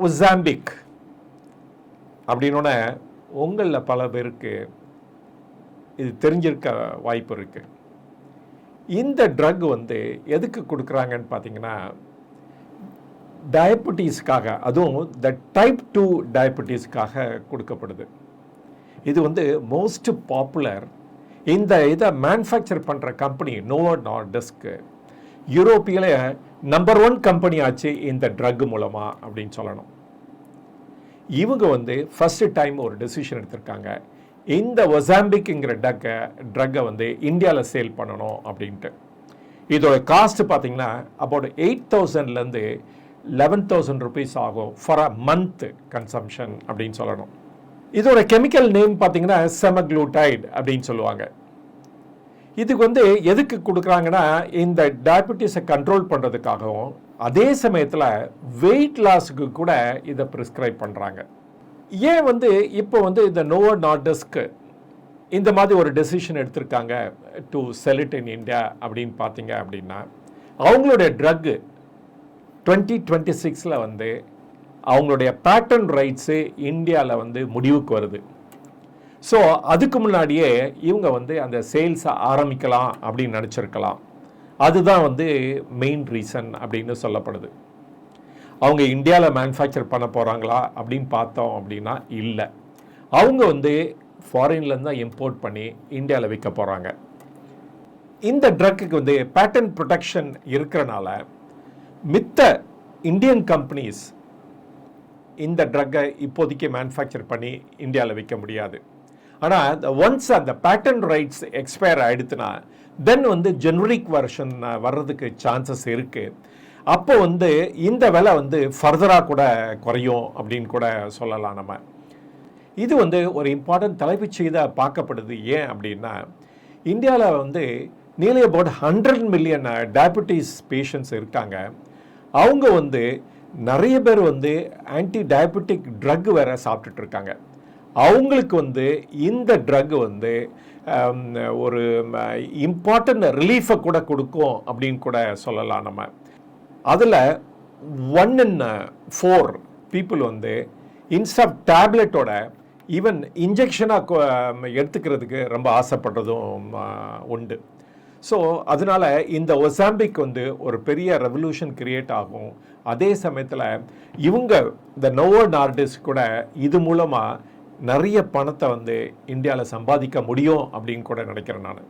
உசாம்பிக் அப்படின்னோடனே உங்களில் பல பேருக்கு இது தெரிஞ்சிருக்க வாய்ப்பு இருக்குது இந்த ட்ரக் வந்து எதுக்கு கொடுக்குறாங்கன்னு பார்த்தீங்கன்னா டயபெட்டிஸ்க்காக அதுவும் த டைப் டூ டயபெட்டிஸ்க்காக கொடுக்கப்படுது. இது வந்து மோஸ்ட் பாப்புலர் இந்த இதை மேனுஃபேக்சர் பண்ணுற கம்பெனி நோவோ நார்டஸ்க்கு யூரோப்பியில் நம்பர் ஒன் கம்பெனி ஆச்சு இந்த ட்ரக் மூலமாக அப்படின்னு சொல்லணும். இவங்க வந்து ஃபஸ்ட்டு டைம் ஒரு டெசிஷன் எடுத்திருக்காங்க. இந்த ஒசாம்பிக்குங்கிற டக்கை ட்ரக்கை வந்து இந்தியாவில் சேல் பண்ணணும் அப்படின்ட்டு. இதோட காஸ்ட் பார்த்தீங்கன்னா அபவுட் எயிட் தௌசண்ட்லேருந்து லெவன் தௌசண்ட் ருபீஸ் ஆகும் ஃபார் அ மந்த் கன்சம்ஷன் அப்படின்னு சொல்லணும். இதோட கெமிக்கல் நேம் பார்த்தீங்கன்னா செமக்ளூடைட் அப்படின்னு சொல்லுவாங்க. இதுக்கு வந்து எதுக்கு கொடுக்குறாங்கன்னா இந்த டயபிட்டிஸை கண்ட்ரோல் பண்ணுறதுக்காகவும் அதே சமயத்தில் வெயிட் லாஸுக்கு கூட இதை ப்ரிஸ்கிரைப் பண்ணுறாங்க ஏன் வந்து இப்போ வந்து இந்த நோவோ நார்டஸ்க்கு இந்த மாதிரி ஒரு டெசிஷன் எடுத்திருக்காங்க to sell it in India அப்படின்னு பார்த்தீங்க அப்படின்னா அவங்களுடைய ட்ரக்கு டுவெண்ட்டி டுவெண்ட்டி சிக்ஸில் வந்து அவங்களுடைய பேட்டன் ரைட்ஸு இந்தியாவில் வந்து முடிவுக்கு வருது. ஸோ அதுக்கு முன்னாடியே இவங்க வந்து அந்த சேல்ஸை ஆரம்பிக்கலாம் அப்படின்னு நினச்சிருக்கலாம். அதுதான் வந்து மெயின் ரீசன் அப்படின்னு சொல்லப்படுது. அவங்க இந்தியாவில் மேனுஃபேக்சர் பண்ண போகிறாங்களா அப்படின்னு பார்த்தோம் அப்படின்னா இல்லை. அவங்க வந்து ஃபாரின்லேருந்து தான் இம்போர்ட் பண்ணி இந்தியாவில் விற்க போகிறாங்க இந்த ட்ரக்குக்கு வந்து பேட்டன் ப்ரொடெக்ஷன் இருக்கிறனால மித்த இந்தியன் கம்பெனிஸ் இந்த ட்ரக்கை இப்போதைக்கு மேனுஃபேக்சர் பண்ணி இந்தியாவில் விற்க முடியாது. ஆனால் ஒன்ஸ் அந்த பேட்டன் ரைட்ஸ் எக்ஸ்பயர் ஆகிடுச்சுன்னா தென் வந்து ஜென்ரிக் வெர்ஷன் வர்றதுக்கு சான்சஸ் இருக்குது அப்போ வந்து இந்த விலை வந்து ஃபர்தராக கூட குறையும் அப்படின்னு கூட சொல்லலாம் நம்ம. இது வந்து ஒரு இம்பார்ட்டன்ட் தலைப்பு செய்தால் பார்க்கப்படுது ஏன் அப்படின்னா இந்தியாவில் வந்து nearly about hundred million diabetes patients இருக்காங்க. அவங்க வந்து நிறைய பேர் வந்து ஆன்டி டயபெட்டிக் ட்ரக் வேறு சாப்பிட்டுட்டு இருக்காங்க. அவங்களுக்கு வந்து இந்த ட்ரக் வந்து ஒரு இம்பார்ட்டன்ட் ரிலீஃபை கூட கொடுக்கும் அப்படின்னு கூட சொல்லலாம் நம்ம. அதில் ஒன் இன் ஃபோர் பீப்புள் வந்து இன்ஸ்டாப் டேப்லெட்டோட ஈவன் இன்ஜெக்ஷனாக எடுத்துக்கிறதுக்கு ரொம்ப ஆசைப்படுறதும் உண்டு. ஸோ அதனால இந்த ஒசாம்பிக் வந்து ஒரு பெரிய ரெவல்யூஷன் கிரியேட் ஆகும். அதே சமயத்தில் இவங்க இந்த நோவோ நார்டிஸ் கூட இது மூலமாக நிறைய பணத்தை வந்து இந்தியாவில் சம்பாதிக்க முடியும் அப்படின்னு கூட நினைக்கிறேன் நான்.